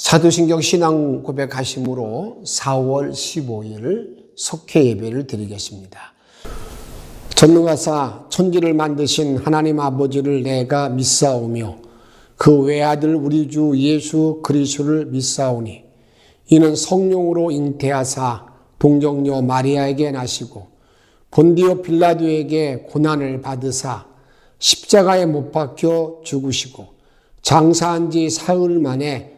사도신경 신앙 고백하심으로 4월 15일 속회 예배를 드리겠습니다. 전능하사 천지를 만드신 하나님 아버지를 내가 믿사오며 그 외아들 우리 주 예수 그리스도를 믿사오니 이는 성령으로 잉태하사 동정녀 마리아에게 나시고 본디오 빌라도에게 고난을 받으사 십자가에 못 박혀 죽으시고 장사한 지 사흘 만에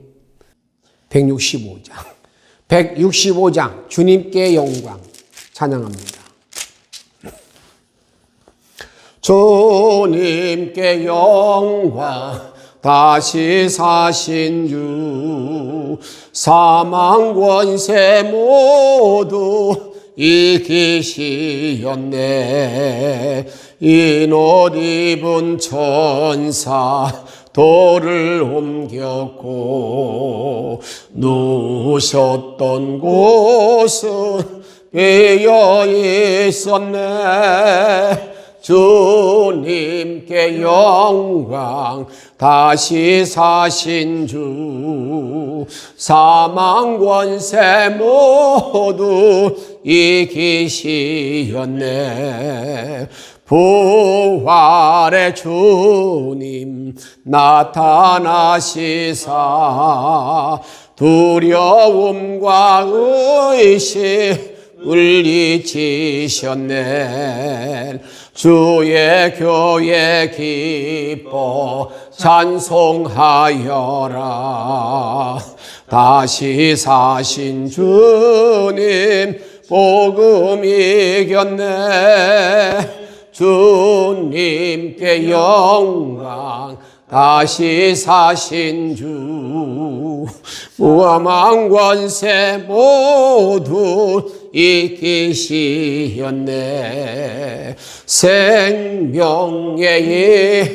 165장. 165장. 주님께 영광. 찬양합니다. 주님께 영광. 다시 사신 주. 사망 권세 모두 이기시었네. 이옷 입은 천사 돌을 옮겼고 누우셨던 곳은 비어 있었네. 주님께 영광 다시 사신 주 사망 권세 모두 이기시었네 부활의 주님 나타나시사 두려움과 의심 울리치셨네. 주의 교회 기뻐 찬송하여라. 다시 사신 주님 복음 이겼네 주님께 영광 다시 사신 주. 무함한 권세 모두 이기시었네. 생명의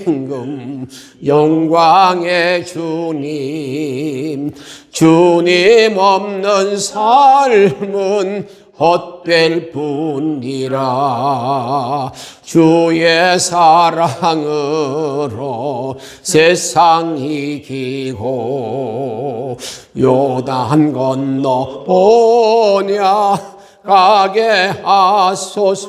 임금 영광의 주님. 주님 없는 삶은 헛될 뿐이라 주의 사랑으로 세상 이기고 요단 건너 보냐 가게 하소서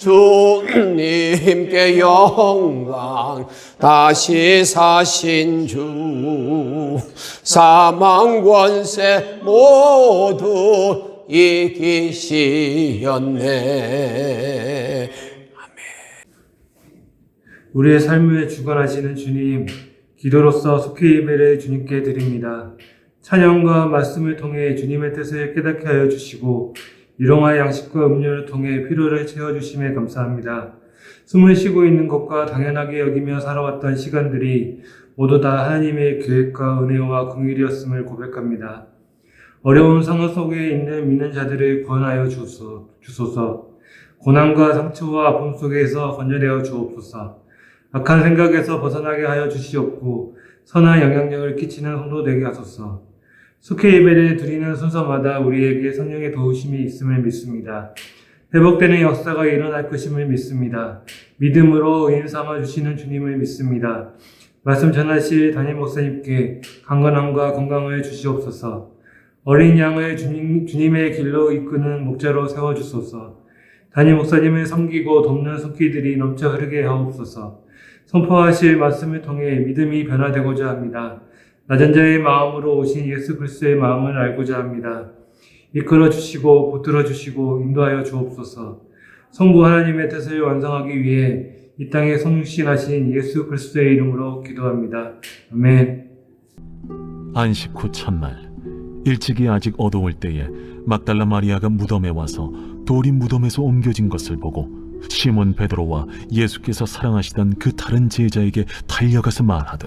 주님께 영광 다시 사신 주. 사망 권세 모두 이기시었네. 우리의 삶을 주관하시는 주님, 기도로서 속히 예배를 주님께 드립니다. 찬양과 말씀을 통해 주님의 뜻을 깨닫게 하여 주시고 일용할 양식과 음료를 통해 필요를 채워주심에 감사합니다. 숨을 쉬고 있는 것과 당연하게 여기며 살아왔던 시간들이 모두 다 하나님의 계획과 은혜와 긍휼이었음을 고백합니다. 어려운 상황 속에 있는 믿는 자들을 구원하여 주소- 주소서. 고난과 상처와 아픔 속에서 건져내어 주옵소서. 악한 생각에서 벗어나게 하여 주시옵고 선한 영향력을 끼치는 성도 되게 하소서. 속회 예배를 드리는 순서마다 우리에게 성령의 도우심이 있음을 믿습니다. 회복되는 역사가 일어날 것임을 믿습니다. 믿음으로 의인 삼아 주시는 주님을 믿습니다. 말씀 전하실 담임 목사님께 강건함과 건강을 주시옵소서. 어린 양을 주님, 주님의 길로 이끄는 목자로 세워 주소서. 담임 목사님을 섬기고 돕는 손길들이 넘쳐 흐르게 하옵소서. 선포하실 말씀을 통해 믿음이 변화되고자 합니다. 낮은 자의 마음으로 오신 예수 그리스도의 마음을 알고자 합니다. 이끌어 주시고 붙들어 주시고 인도하여 주옵소서. 성부 하나님의 뜻을 완성하기 위해 이 땅에 성육신하신 예수 그리스도의 이름으로 기도합니다. 아멘. 안식 후 첫날 일찍이 아직 어두울 때에 막달라 마리아가 무덤에 와서 돌이 무덤에서 옮겨진 것을 보고 시몬 베드로와 예수께서 사랑하시던 그 다른 제자에게 달려가서 말하되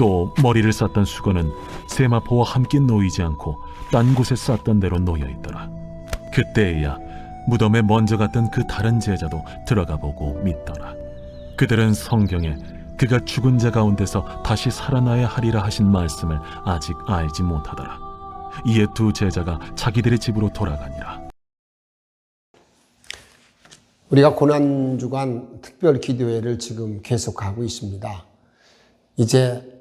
또 머리를 쌌던 수건은 세마포와 함께 놓이지 않고 딴 곳에 쌌던 대로 놓여 있더라 그때에야 무덤에 먼저 갔던 그 다른 제자도 들어가 보고 믿더라. 그들은 성경에 그가 죽은 자 가운데서 다시 살아나야 하리라 하신 말씀을 아직 알지 못하더라. 이에 두 제자가 자기들의 집으로 돌아가니라. 우리가 고난 주간 특별 기도회를 지금 계속하고 있습니다. 이제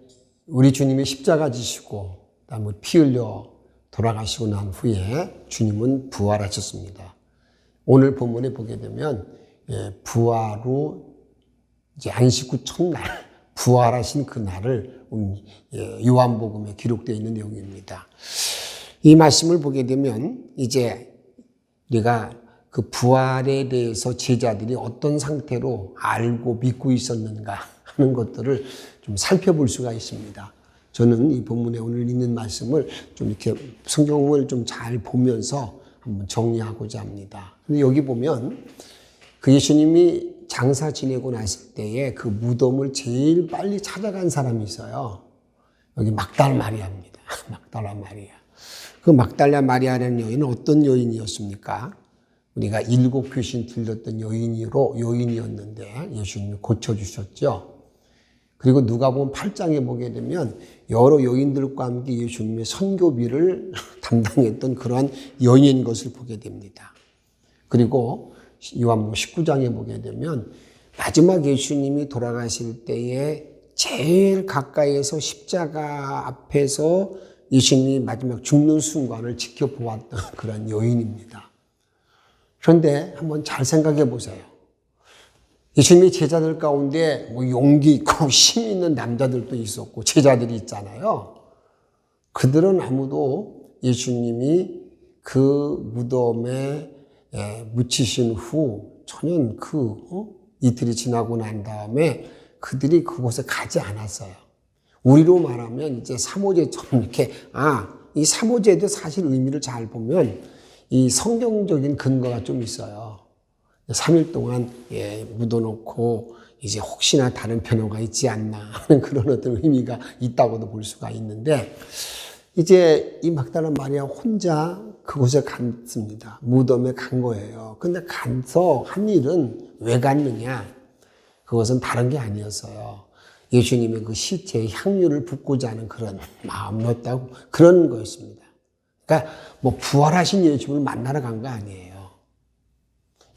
우리 주님이 십자가 지시고 그다음에 피 흘려 돌아가시고 난 후에 주님은 부활하셨습니다. 오늘 본문에 보게 되면 예, 부활 후 이제 안식 후 첫날 부활하신 그 날을 음, 예, 요한복음에 기록되어 있는 내용입니다. 이 말씀을 보게 되면 이제 우리가 그 부활에 대해서 제자들이 어떤 상태로 알고 믿고 있었는가 하는 것들을 좀 살펴볼 수가 있습니다. 저는 이 본문에 오늘 있는 말씀을 좀 이렇게 성경을 좀 잘 보면서 한번 정리하고자 합니다. 근데 여기 보면 그 예수님이 장사 지내고 났을 때에 그 무덤을 제일 빨리 찾아간 사람이 있어요. 여기 막달 마리아입니다. 막달라 마리아. 그 막달라 마리아라는 여인은 어떤 여인이었습니까? 우리가 일곱 귀신 들렸던 여인으로 여인이었는데 예수님이 고쳐주셨죠. 그리고 누가 보면 8장에 보게 되면 여러 여인들과 함께 예수님의 선교비를 담당했던 그러한 여인인 것을 보게 됩니다. 그리고 요한복음 19장에 보게 되면 마지막 예수님이 돌아가실 때에 제일 가까이에서 십자가 앞에서 예수님이 마지막 죽는 순간을 지켜보았던 그런 여인입니다. 그런데 한번 잘 생각해 보세요. 예수님의 제자들 가운데 뭐 용기 있고 힘 있는 남자들도 있었고 제자들이 있잖아요. 그들은 아무도 예수님이 그 무덤에 예, 묻히신 후 전혀 그 어? 이틀이 지나고 난 다음에 그들이 그곳에 가지 않았어요. 우리로 말하면 이제 사모제처럼 이렇게 아, 이 사모제도 사실 의미를 잘 보면 이 성경적인 근거가 좀 있어요. 3일 동안 예, 묻어놓고 이제 혹시나 다른 변화가 있지 않나 하는 그런 어떤 의미가 있다고도 볼 수가 있는데 이제 이 막달라 마리아 혼자 그곳에 갔습니다. 무덤에 간 거예요. 근데 가서 한 일은 왜 갔느냐? 그것은 다른 게 아니었어요. 예수님의 그 시체에 향유를 붓고자 하는 그런 마음이었다고 그런 거였습니다. 그러니까 뭐 부활하신 예수님을 만나러 간 거 아니에요.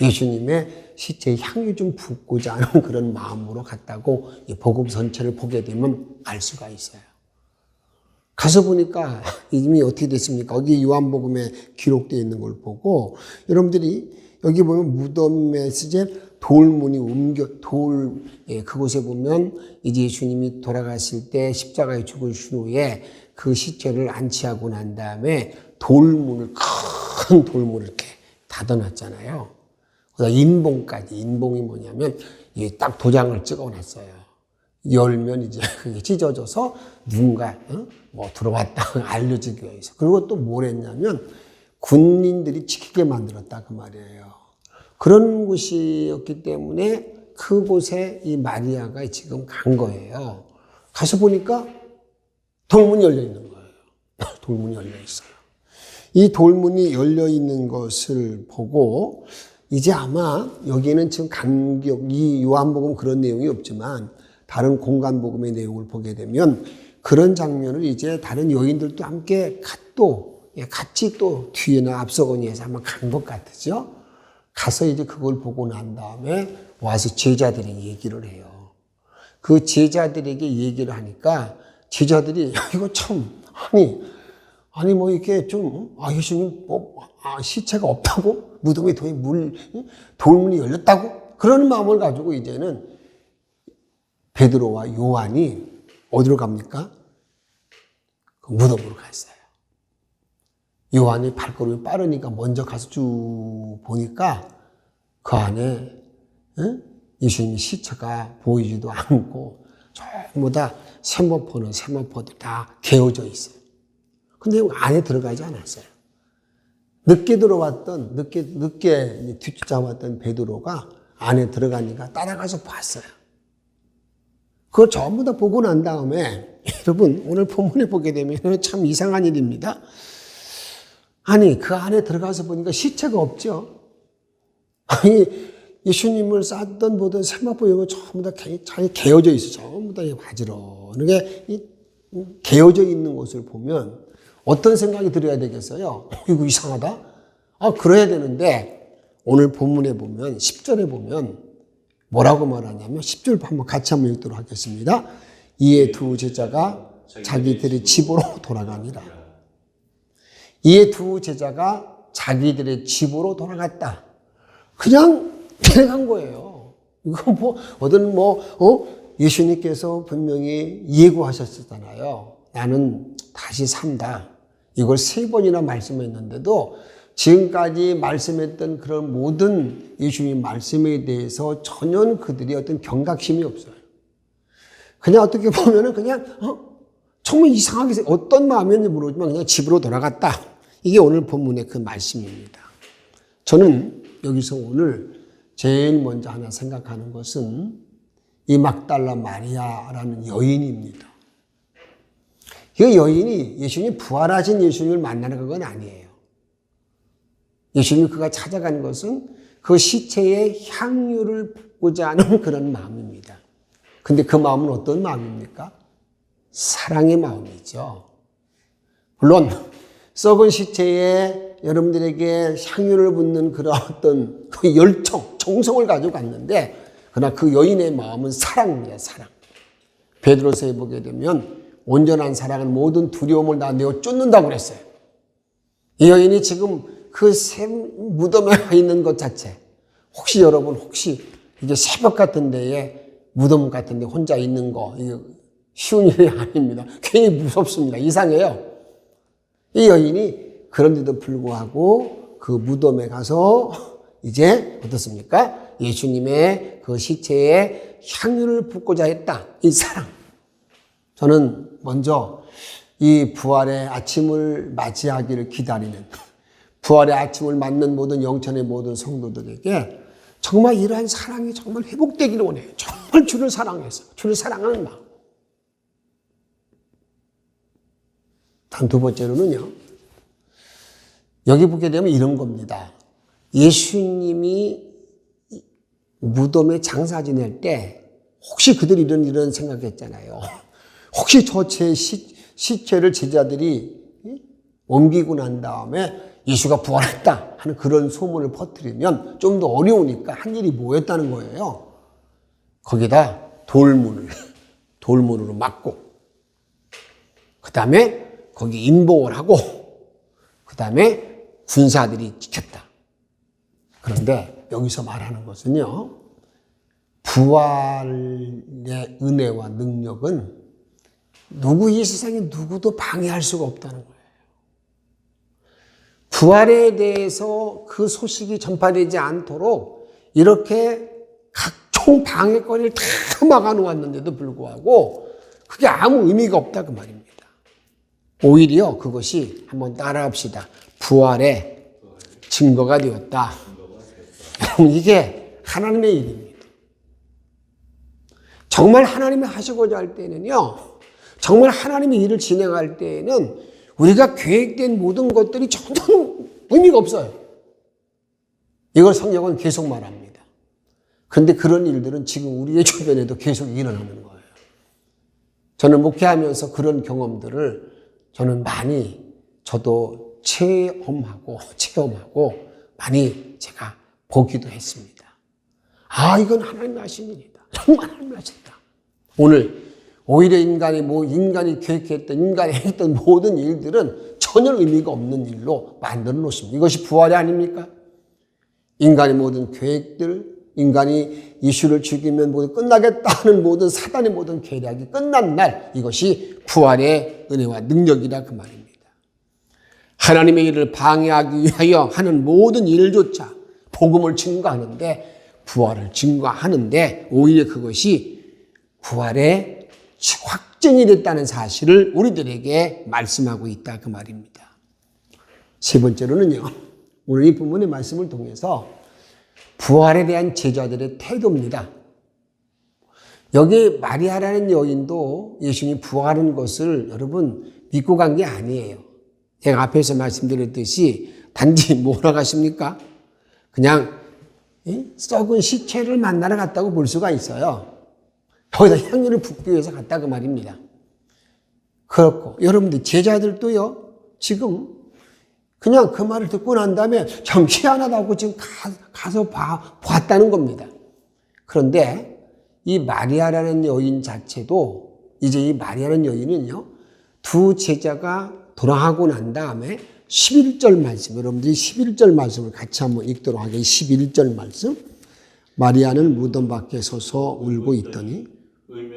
예수님의 시체에 향유 좀 붓고자 하는 그런 마음으로 갔다고 이 복음 전체를 보게 되면 알 수가 있어요. 가서 보니까 이름이 어떻게 됐습니까? 여기 요한복음에 기록되어 있는 걸 보고 여러분들이 여기 보면 무덤에 이제 돌문이 옮겨 돌 예, 그곳에 보면 이제 예수님이 돌아가실 때 십자가에 죽으신 후에 그 시체를 안치하고 난 다음에 돌문을 큰 돌문을 이렇게 닫아놨잖아요. 그다 인봉까지 인봉이 뭐냐면 딱 도장을 찍어놨어요. 열면 이제 그게 찢어져서 누군가 어? 뭐 들어왔다 알려지기 위해서. 그리고 또 뭘 했냐면 군인들이 지키게 만들었다 그 말이에요. 그런 곳이었기 때문에 그곳에 이 마리아가 지금 간 거예요. 가서 보니까 돌문이 열려 있는 거예요. 돌문이 열려 있어요. 이 돌문이 열려 있는 것을 보고 이제 아마 여기는 지금 간격, 이 요한복음 그런 내용이 없지만 다른 공간복음의 내용을 보게 되면 그런 장면을 이제 다른 여인들도 함께 또 예, 같이 또 뒤에나 앞서거니에서 한번 간 것 같으죠. 가서 이제 그걸 보고 난 다음에 와서 제자들에게 얘기를 해요. 그 제자들에게 얘기를 하니까 제자들이 이거 참 아니 아니 뭐 이렇게 좀 아 예수님 뭐 아, 시체가 없다고 무덤에 도에 물 돌문이 열렸다고 그런 마음을 가지고 이제는 베드로와 요한이 어디로 갑니까? 그 무덤으로 갔어요. 요한이 발걸음이 빠르니까 먼저 가서 쭉 보니까 그 안에 응? 예수님의 시체가 보이지도 않고 전부 다 세모포는 세모포도 다 개어져 있어요. 근데 안에 들어가지 않았어요. 늦게 들어왔던 늦게 늦게 뒤쫓아왔던 베드로가 안에 들어가니까 따라가서 봤어요. 그걸 전부 다 보고 난 다음에 여러분 오늘 본문에 보게 되면 참 이상한 일입니다. 아니 그 안에 들어가서 보니까 시체가 없죠. 아니 예수님을 쌌던 보던 세마포 거 전부 다 개- 잘 개어져 있어. 전부 다 바지런하게 이 개어져 있는 것을 보면 어떤 생각이 들어야 되겠어요? 이거 이상하다? 아, 그래야 되는데 오늘 본문에 보면 10절에 보면 뭐라고 말하냐면 10절 한번 같이 한번 읽도록 하겠습니다. 이에 두 제자가 자기들의 집으로 돌아가니라. 이에 두 제자가 자기들의 집으로 돌아갔다. 그냥 데려간 거예요. 이거 뭐, 어떤 뭐, 어? 예수님께서 분명히 예고하셨잖아요. 나는 다시 산다. 이걸 세 번이나 말씀했는데도 지금까지 말씀했던 그런 모든 예수님 말씀에 대해서 전혀 그들이 어떤 경각심이 없어요. 그냥 어떻게 보면은 그냥, 어? 정말 이상하게, 생- 어떤 마음이었는지 모르지만 그냥 집으로 돌아갔다. 이게 오늘 본문의 그 말씀입니다. 저는 여기서 오늘 제일 먼저 하나 생각하는 것은 이 막달라 마리아라는 여인입니다. 이 여인이 예수님 부활하신 예수님을 만나는 그건 아니에요. 예수님이 그가 찾아간 것은 그 시체에 향유를 붓고자 하는 그런 마음입니다. 근데 그 마음은 어떤 마음입니까? 사랑의 마음이죠. 물론 썩은 시체에 여러분들에게 향유를 붓는 그런 어떤 그 열정, 정성을 가지고 갔는데 그러나 그 여인의 마음은 사랑입니다. 사랑. 베드로서에 보게 되면 온전한 사랑은 모든 두려움을 다 내어 쫓는다고 그랬어요. 이 여인이 지금 그 샘 무덤에 와 있는 것 자체 혹시 여러분 혹시 이게 새벽 같은 데에 무덤 같은 데 혼자 있는 거 이게 쉬운 일이 아닙니다. 괜히 무섭습니다. 이상해요. 이 여인이 그런데도 불구하고 그 무덤에 가서 이제 어떻습니까? 예수님의 그 시체에 향유를 붓고자 했다. 이 사랑. 저는 먼저 이 부활의 아침을 맞이하기를 기다리는 부활의 아침을 맞는 모든 영천의 모든 성도들에게 정말 이러한 사랑이 정말 회복되기를 원해요. 정말 주를 사랑해서 주를 사랑하는 마음. 단 두 번째로는요. 여기 보게 되면 이런 겁니다. 예수님이 무덤에 장사 지낼 때 혹시 그들이 이런 이런 생각했잖아요. 혹시 저제 시체를 제자들이 옮기고 난 다음에 예수가 부활했다 하는 그런 소문을 퍼뜨리면 좀 더 어려우니까 한 일이 뭐였다는 거예요. 거기다 돌문을 돌문으로 막고 그 다음에 거기 인봉을 하고 그 다음에 군사들이 지켰다. 그런데 여기서 말하는 것은요. 부활의 은혜와 능력은 누구 이 세상에 누구도 방해할 수가 없다는 거예요. 부활에 대해서 그 소식이 전파되지 않도록 이렇게 각종 방해거리를 다 막아놓았는데도 불구하고 그게 아무 의미가 없다 그 말입니다. 오히려 그것이 한번 따라합시다. 부활의 증거가 되었다. 여러분 이게 하나님의 일입니다. 정말 하나님이 하시고자 할 때는요. 정말 하나님의 일을 진행할 때에는 우리가 계획된 모든 것들이 전혀 의미가 없어요. 이걸 성경은 계속 말합니다. 그런데 그런 일들은 지금 우리의 주변에도 계속 일어나는 거예요. 저는 목회하면서 그런 경험들을 저는 많이 저도 체험하고 체험하고 많이 제가 보기도 했습니다. 아, 이건 하나님이 하신 일이다. 정말 하나님이 하셨다. 오늘 오히려 인간이 뭐 인간이 계획했던 인간이 했던 모든 일들은 전혀 의미가 없는 일로 만들어 놓습니다. 이것이 부활이 아닙니까? 인간의 모든 계획들, 인간이 예수를 죽이면 모두 끝나겠다는 모든 사단의 모든 계략이 끝난 날 이것이 부활의 은혜와 능력이라 그 말입니다. 하나님의 일을 방해하기 위하여 하는 모든 일조차 복음을 증거하는데 부활을 증거하는데 오히려 그것이 부활의 확증이 됐다는 사실을 우리들에게 말씀하고 있다 그 말입니다. 세 번째로는요. 오늘 이 부분의 말씀을 통해서 부활에 대한 제자들의 태도입니다. 여기 마리아라는 여인도 예수님이 부활한 것을 여러분 믿고 간 게 아니에요. 제가 앞에서 말씀드렸듯이 단지 뭐라 가십니까? 그냥 이 썩은 시체를 만나러 갔다고 볼 수가 있어요. 거기다 향유를 붓기 위해서 갔다 그 말입니다. 그렇고 여러분들 제자들도요 지금 그냥 그 말을 듣고 난 다음에 참 희한하다고 지금 가, 서 봐, 봤다는 겁니다. 그런데 이 마리아라는 여인 자체도 이제 이 마리아라는 여인은요 두 제자가 돌아가고 난 다음에 11절 말씀 여러분들이 11절 말씀을 같이 한번 읽도록 하겠습니다. 11절 말씀 마리아는 무덤 밖에 서서 울고 있더니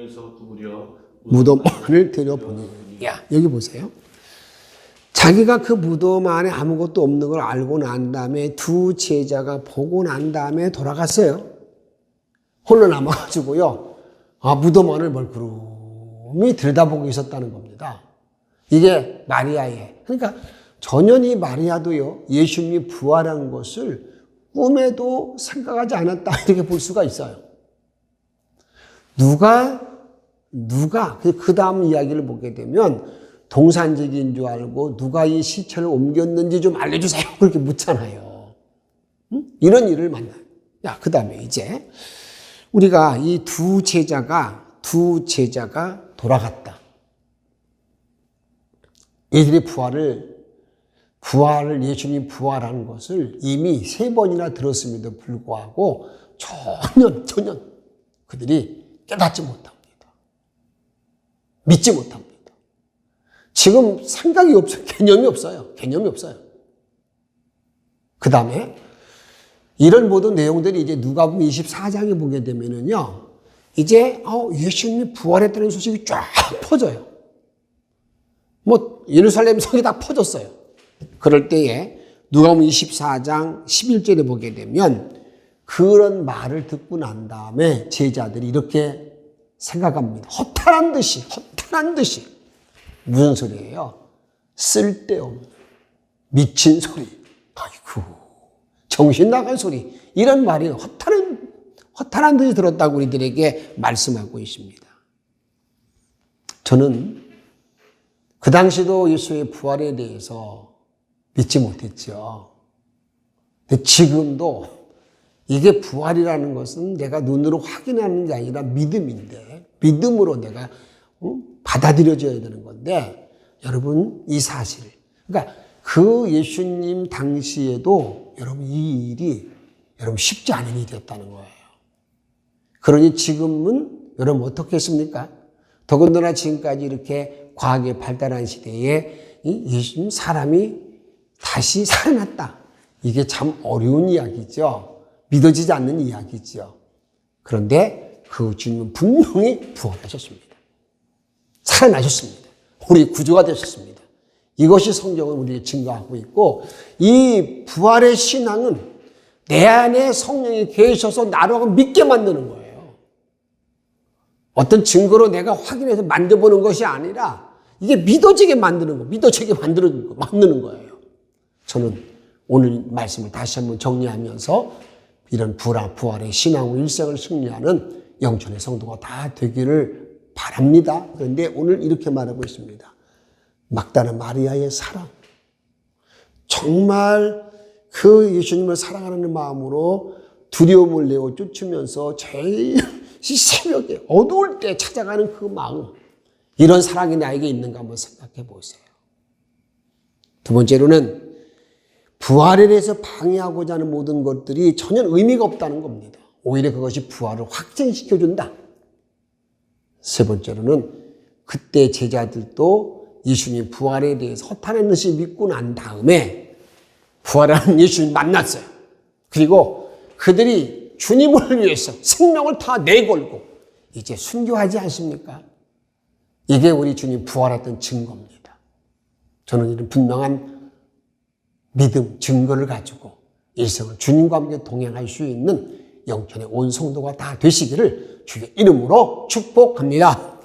울면서 구부려 무덤 안을 들여보니 야 여기 보세요. 자기가 그 무덤 안에 아무것도 없는 걸 알고 난 다음에 두 제자가 보고 난 다음에 돌아갔어요. 홀로 남아가지고요. 아 무덤 안을 멀구름이 들여다보고 있었다는 겁니다. 이게 마리아의 그러니까 전혀 이 마리아도요 예수님이 부활한 것을 꿈에도 생각하지 않았다 이렇게 볼 수가 있어요. 누가 누가 그 다음 이야기를 보게 되면 동산직인 줄 알고 누가 이 시체를 옮겼는지 좀 알려주세요 그렇게 묻잖아요. 응? 이런 일을 만나요. 야, 그 다음에 이제 우리가 이 두 제자가 두 제자가 돌아갔다. 이들이 부활을 부활을 예수님 부활하는 것을 이미 세 번이나 들었음에도 불구하고 전혀 전혀 그들이 깨닫지 못합니다. 믿지 못합니다. 지금 생각이 없어요. 개념이 없어요. 개념이 없어요. 그 다음에 이런 모든 내용들이 이제 누가복음 24장에 보게 되면은요, 이제 어, 예수님이 부활했다는 소식이 쫙 퍼져요. 뭐 예루살렘 성이 다 퍼졌어요. 그럴 때에 누가복음 24장 11절에 보게 되면 그런 말을 듣고 난 다음에 제자들이 이렇게 생각합니다. 허탈한 듯이, 허탈한 듯이. 무슨 소리예요? 쓸데없는, 미친 소리. 아이고, 정신 나간 소리. 이런 말이 허탈한, 허탈한 듯이 들었다고 우리들에게 말씀하고 있습니다. 저는 그 당시도 예수의 부활에 대해서 믿지 못했죠. 근데 지금도 이게 부활이라는 것은 내가 눈으로 확인하는 게 아니라 믿음인데, 믿음으로 내가 어? 받아들여져야 되는 건데, 여러분, 이 사실. 그러니까 그 예수님 당시에도 여러분 이 일이 여러분 쉽지 않은 일이었다는 거예요. 그러니 지금은 여러분 어떻게 했습니까? 더군다나 지금까지 이렇게 과학이 발달한 시대에 예수님 사람이 다시 살아났다. 이게 참 어려운 이야기죠. 믿어지지 않는 이야기죠. 그런데 그 주님은 분명히 부활하셨습니다. 살아나셨습니다. 우리 구조가 되셨습니다. 이것이 성경은 우리에게 증거하고 있고 이 부활의 신앙은 내 안에 성령이 계셔서 나로 믿게 만드는 거예요. 어떤 증거로 내가 확인해서 만져보는 것이 아니라 이게 믿어지게 만드는 거, 믿어지게 만드는 거, 만드는 거예요. 저는 오늘 말씀을 다시 한번 정리하면서 이런 부활, 부활의 신앙 일생을 승리하는 영천의 성도가 다 되기를 바랍니다. 그런데 오늘 이렇게 말하고 있습니다. 막다나 마리아의 사랑. 정말 그 예수님을 사랑하는 마음으로 두려움을 내어 쫓으면서 제일 새벽에 어두울 때 찾아가는 그 마음. 이런 사랑이 나에게 있는가 한번 생각해 보세요. 두 번째로는 부활에 대해서 방해하고자 하는 모든 것들이 전혀 의미가 없다는 겁니다. 오히려 그것이 부활을 확증시켜준다. 세 번째로는 그때 제자들도 예수님 부활에 대해서 허탄한 듯이 믿고 난 다음에 부활하는 예수님 만났어요. 그리고 그들이 주님을 위해서 생명을 다 내걸고 이제 순교하지 않습니까? 이게 우리 주님 부활했던 증거입니다. 저는 이런 분명한 믿음, 증거를 가지고 일생을 주님과 함께 동행할 수 있는 영천의 온 성도가 다 되시기를 주의 이름으로 축복합니다.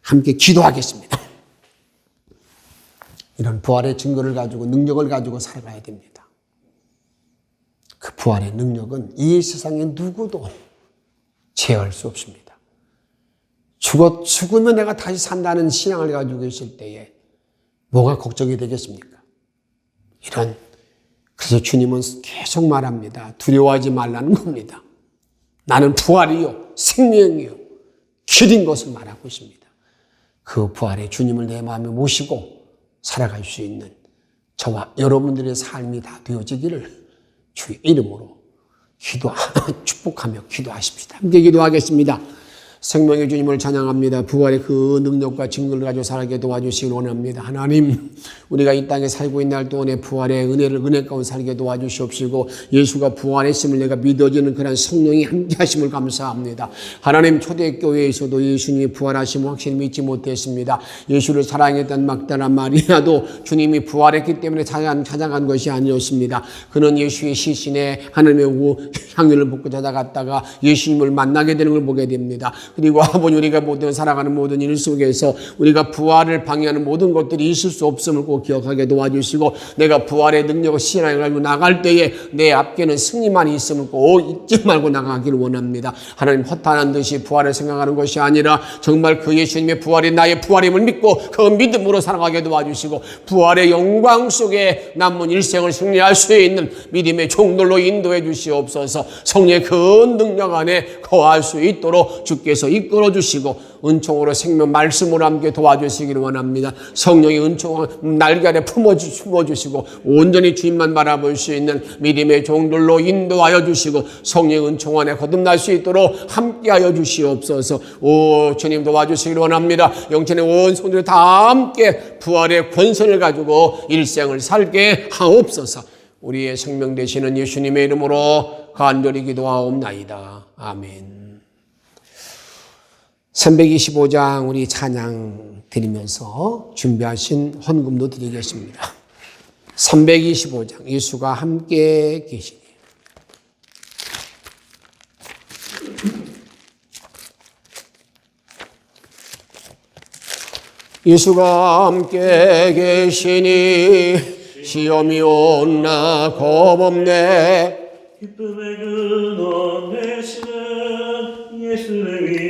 함께 기도하겠습니다. 이런 부활의 증거를 가지고 능력을 가지고 살아가야 됩니다. 그 부활의 능력은 이 세상에 누구도 제어할 수 없습니다. 죽어, 죽으면 내가 다시 산다는 신앙을 가지고 계실 때에 뭐가 걱정이 되겠습니까? 이런, 그래서 주님은 계속 말합니다. 두려워하지 말라는 겁니다. 나는 부활이요, 생명이요, 길인 것을 말하고 있습니다. 그 부활의 주님을 내 마음에 모시고 살아갈 수 있는 저와 여러분들의 삶이 다 되어지기를 주의 이름으로 기도, 축복하며 기도하십시다. 함께 기도하겠습니다. 생명의 주님을 찬양합니다. 부활의 그 능력과 증거를 가지고 살게 도와주시길 원합니다. 하나님, 우리가 이 땅에 살고 있는 날 동안에 부활의 은혜를 은혜 가운데 살게 도와주시옵시고 예수가 부활했음을 내가 믿어지는 그런 성령이 함께 하심을 감사합니다. 하나님 초대교회에서도 예수님이 부활하심을 확실히 믿지 못했습니다. 예수를 사랑했던 막다라 마리아도 주님이 부활했기 때문에 찾아간, 것이 아니었습니다. 그는 예수의 시신에 우 향유를 붓고 찾아갔다가 예수님을 만나게 되는 걸 보게 됩니다. 그리고 아버지 우리가 모든 살아가는 모든 일 속에서 우리가 부활을 방해하는 모든 것들이 있을 수 없음을 꼭 기억하게 도와주시고 내가 부활의 능력을 신앙을 가지고 나갈 때에 내 앞에는 승리만 있음을 꼭 잊지 말고 나가기를 원합니다. 하나님 허탄한 듯이 부활을 생각하는 것이 아니라 정말 그 예수님의 부활이 나의 부활임을 믿고 그 믿음으로 살아가게 도와주시고 부활의 영광 속에 남은 일생을 승리할 수 있는 믿음의 종들로 인도해 주시옵소서 성령의 그 능력 안에 거할 수 있도록 주께서 이끌어 주시고 은총으로 생명 말씀으로 함께 도와주시기를 원합니다. 성령의 은총 날개 아래 품어 주시고 온전히 주님만 바라볼 수 있는 믿음의 종들로 인도하여 주시고 성령의 은총 안에 거듭날 수 있도록 함께하여 주시옵소서. 오 주님 도와주시기를 원합니다. 영천의 온 성들이 다 함께 부활의 권선을 가지고 일생을 살게 하옵소서. 우리의 생명 되시는 예수님의 이름으로 간절히 기도하옵나이다. 아멘. 325장 우리 찬양 드리면서 준비하신 헌금도 드리겠습니다. 325장 예수가 함께 계시니. 예수가 함께 계시니 시험이 온나 겁없네. 기쁨의 근원 되시는 삽시다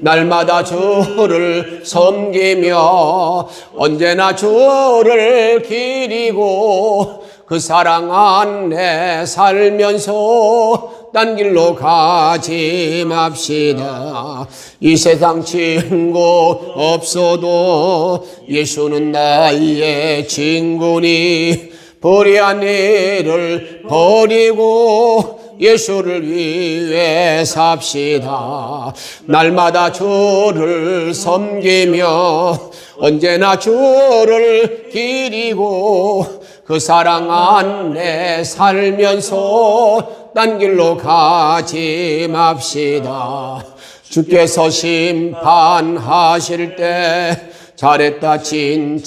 날마다 주를 섬기며 언제나 주를 기리고 그 사랑 안에 살면서 딴 길로 가지 맙시다. 이 세상 친구 없어도 예수는 나의 친구니 버리한 일을 버리고 예수를 위해 삽시다. 날마다 주를 섬기며 언제나 주를 기리고 그 사랑 안에 살면서 딴 길로 가지 맙시다. 주께서 심판하실 때 잘했다 칭찬하리니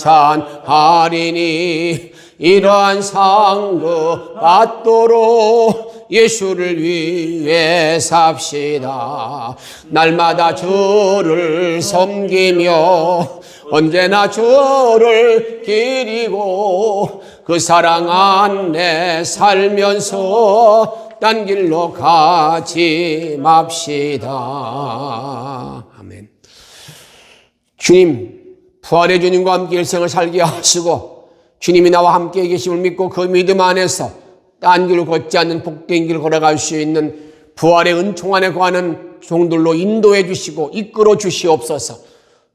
이러한 상급 받도록 예수를 위해 삽시다. 날마다 주를 섬기며 언제나 주를 기리고 그 사랑 안에 살면서 딴 길로 가지 맙시다. 아멘. 주님, 부활의 주님과 함께 일생을 살게 하시고 주님이 나와 함께 계심을 믿고 그 믿음 안에서 딴 길을 걷지 않는 복된 길을 걸어갈 수 있는 부활의 은총 안에 거하는 종들로 인도해 주시고 이끌어 주시옵소서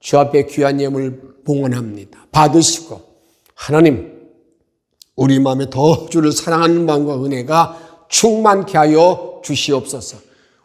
주 앞에 귀한 예물 봉헌합니다. 받으시고 하나님 우리 마음에 더 주를 사랑하는 마음과 은혜가 충만케 하여 주시옵소서.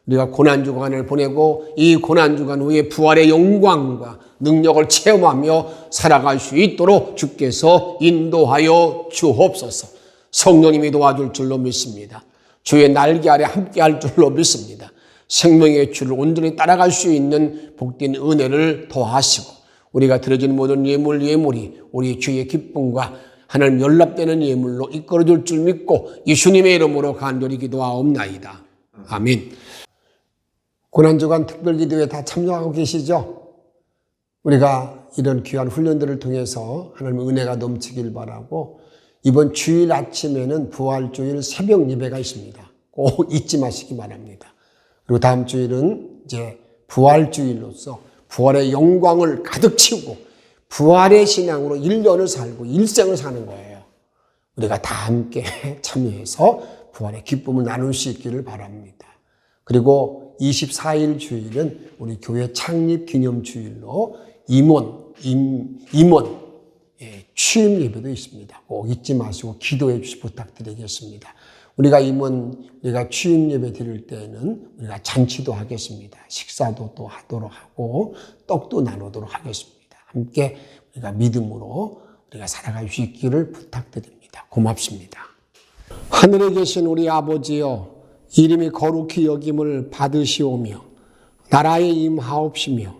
우리가 고난 주간을 보내고 이 고난 주간 후에 부활의 영광과 능력을 체험하며 살아갈 수 있도록 주께서 인도하여 주옵소서. 성령님이 도와줄 줄로 믿습니다. 주의 날개 아래 함께 할 줄로 믿습니다. 생명의 주를 온전히 따라갈 수 있는 복된 은혜를 더하시고 우리가 드려진 모든 예물 예물이 우리 주의 기쁨과 하나님 연락되는 예물로 이끌어줄 줄 믿고 예수님의 이름으로 간절히 기도하옵나이다. 아멘. 고난주간 특별기도에 다 참여하고 계시죠? 우리가 이런 귀한 훈련들을 통해서 하나님 은혜가 넘치길 바라고 이번 주일 아침에는 부활주일 새벽 예배가 있습니다. 꼭 잊지 마시기 바랍니다. 그리고 다음 주일은 이제 부활주일로서 부활의 영광을 가득 채우고 부활의 신앙으로 1년을 살고 일생을 사는 거예요. 우리가 다 함께 참여해서 부활의 기쁨을 나눌 수 있기를 바랍니다. 그리고 24일 주일은 우리 교회 창립 기념 주일로 임원, 임, 임원, 예, 취임 예배도 있습니다. 꼭 잊지 마시고 기도해 주시 부탁드리겠습니다. 우리가 임원, 우리가 취임 예배 드릴 때는 우리가 잔치도 하겠습니다. 식사도 또 하도록 하고 떡도 나누도록 하겠습니다. 함께 우리가 믿음으로 우리가 살아갈 수 있기를 부탁드립니다. 고맙습니다. 하늘에 계신 우리 아버지여 이름이 거룩히 여김을 받으시오며 나라의 임하옵시며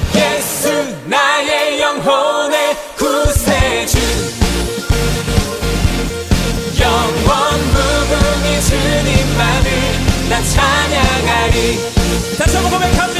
나의 영혼의 구세주. 영원 무궁히 주님만을 나 찬양하리. 다시 한번 고백합